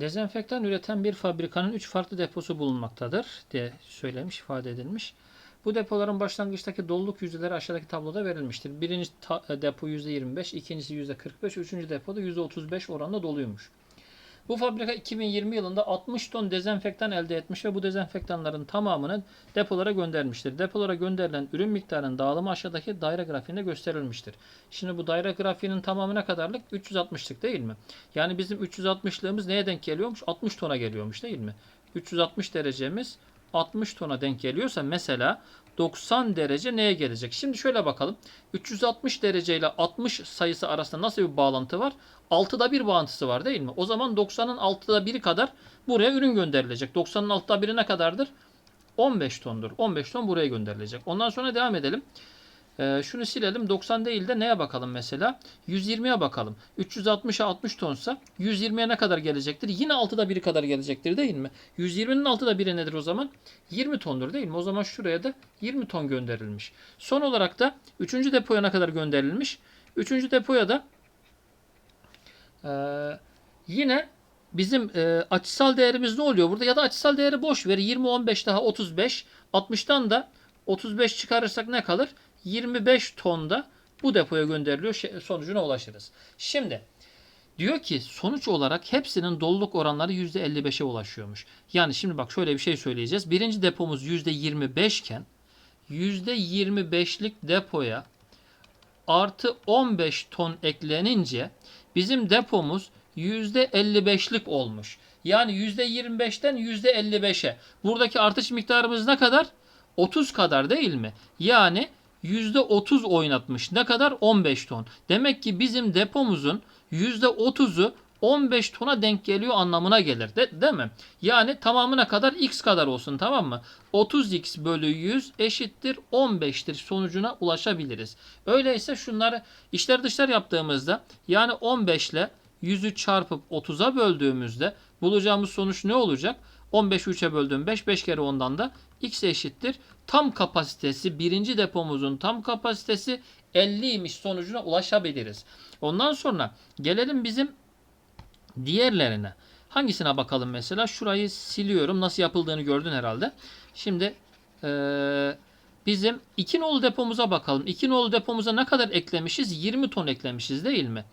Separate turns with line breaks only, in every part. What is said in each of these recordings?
Dezenfektan üreten bir fabrikanın 3 farklı deposu bulunmaktadır diye söylemiş, ifade edilmiş. Bu depoların başlangıçtaki doluluk yüzdeleri aşağıdaki tabloda verilmiştir. Birinci depo %25, ikincisi %45, üçüncü depoda %35 oranında doluymuş. Bu fabrika 2020 yılında 60 ton dezenfektan elde etmiş ve bu dezenfektanların tamamını depolara göndermiştir. Depolara gönderilen ürün miktarının dağılımı aşağıdaki daire grafiğinde gösterilmiştir. Şimdi bu daire grafiğinin tamamı ne kadarlık? 360'lık değil mi? Yani bizim 360'lığımız neye denk geliyormuş? 60 tona geliyormuş değil mi? 360 derecemiz 60 tona denk geliyorsa mesela 90 derece neye gelecek? Şimdi şöyle bakalım. 360 derece ile 60 sayısı arasında nasıl bir bağlantı var? 6'da 1 bağıntısı var değil mi? O zaman 90'ın 6'da 1'i kadar buraya ürün gönderilecek. 90'ın 6'da 1'i ne kadardır? 15 tondur. 15 ton buraya gönderilecek. Ondan sonra devam edelim. Ee, şunu silelim. 90 değil de neye bakalım mesela? 120'ye bakalım. 360'a 60 tonsa 120'ye ne kadar gelecektir? Yine 6'da 1'i kadar gelecektir değil mi? 120'nin 6'da 1'i nedir o zaman? 20 tondur değil mi? O zaman şuraya da 20 ton gönderilmiş. Son olarak da 3. depoya ne kadar gönderilmiş? 3. depoya da ee, yine bizim e, açısal değerimiz ne oluyor burada? Ya da açısal değeri boş ver. 20, 15 daha 35. 60'tan da 35 çıkarırsak ne kalır? 25 ton da bu depoya gönderiliyor. Şey- Sonucuna ulaşırız. Şimdi diyor ki sonuç olarak hepsinin doluluk oranları %55'e ulaşıyormuş. Yani şimdi bak şöyle bir şey söyleyeceğiz. Birinci depomuz %25 iken %25'lik depoya artı 15 ton eklenince bizim depomuz %55'lik olmuş. Yani %25'ten %55'e. Buradaki artış miktarımız ne kadar? 30 kadar değil mi? Yani %30 oynatmış. Ne kadar? 15 ton. Demek ki bizim depomuzun %30'u 15 tona denk geliyor anlamına gelir. De, değil mi? Yani tamamına kadar x kadar olsun tamam mı? 30x bölü 100 eşittir 15'tir sonucuna ulaşabiliriz. Öyleyse şunları içler dışlar yaptığımızda yani 15 ile 100'ü çarpıp 30'a böldüğümüzde bulacağımız sonuç ne olacak? 15'i 3'e böldüm 5, 5 kere ondan da x eşittir. Tam kapasitesi birinci depomuzun tam kapasitesi 50'ymiş sonucuna ulaşabiliriz. Ondan sonra gelelim bizim diğerlerine. Hangisine bakalım mesela? Şurayı siliyorum. Nasıl yapıldığını gördün herhalde. Şimdi eee, bizim 2 nolu depomuza bakalım. 2 nolu depomuza ne kadar eklemişiz? 20 ton eklemişiz değil mi?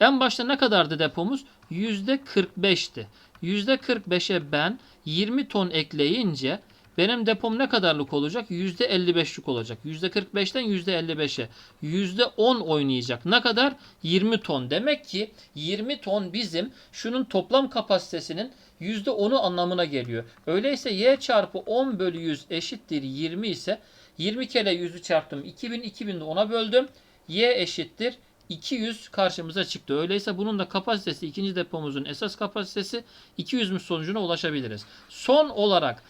En başta ne kadardı depomuz? %45'ti. %45'e ben 20 ton ekleyince benim depom ne kadarlık olacak? %55'lik olacak. %45'ten %55'e. %10 oynayacak. Ne kadar? 20 ton. Demek ki 20 ton bizim şunun toplam kapasitesinin %10'u anlamına geliyor. Öyleyse y çarpı 10 bölü 100 eşittir 20 ise 20 kere 100'ü çarptım. 2000 2000'de 10'a böldüm. y eşittir 200 karşımıza çıktı. Öyleyse bunun da kapasitesi ikinci depomuzun esas kapasitesi 200'müş sonucuna ulaşabiliriz. Son olarak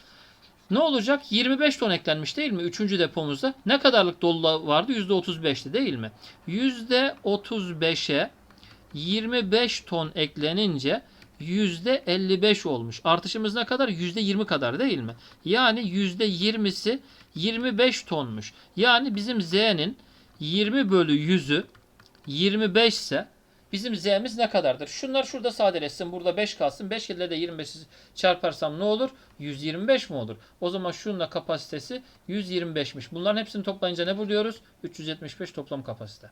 ne olacak? 25 ton eklenmiş değil mi? Üçüncü depomuzda. Ne kadarlık dolu vardı? %35'ti değil mi? %35'e 25 ton eklenince %55 olmuş. Artışımız ne kadar? %20 kadar değil mi? Yani %20'si 25 tonmuş. Yani bizim Z'nin 20 bölü 100'ü 25 ise bizim Z'miz ne kadardır? Şunlar şurada sadeleşsin. Burada 5 kalsın. 5 ile de 25'i çarparsam ne olur? 125 mi olur? O zaman şunun da kapasitesi 125'miş. Bunların hepsini toplayınca ne buluyoruz? 375 toplam kapasite.